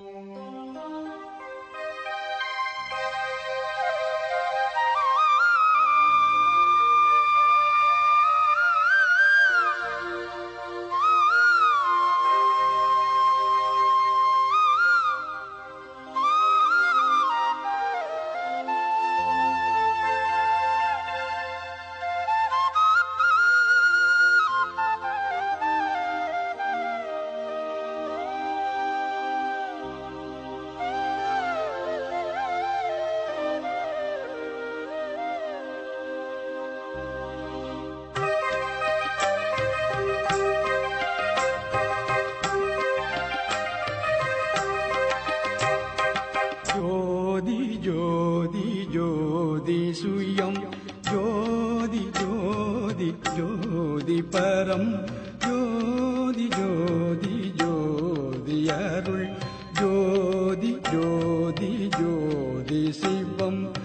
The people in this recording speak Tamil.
Música யூயம் ஜோதி ஜோதி ஜோதி பரம். ஜோதி ஜோதி ஜோதி அருள். ஜோதி ஜோதி ஜோதி சிவம்.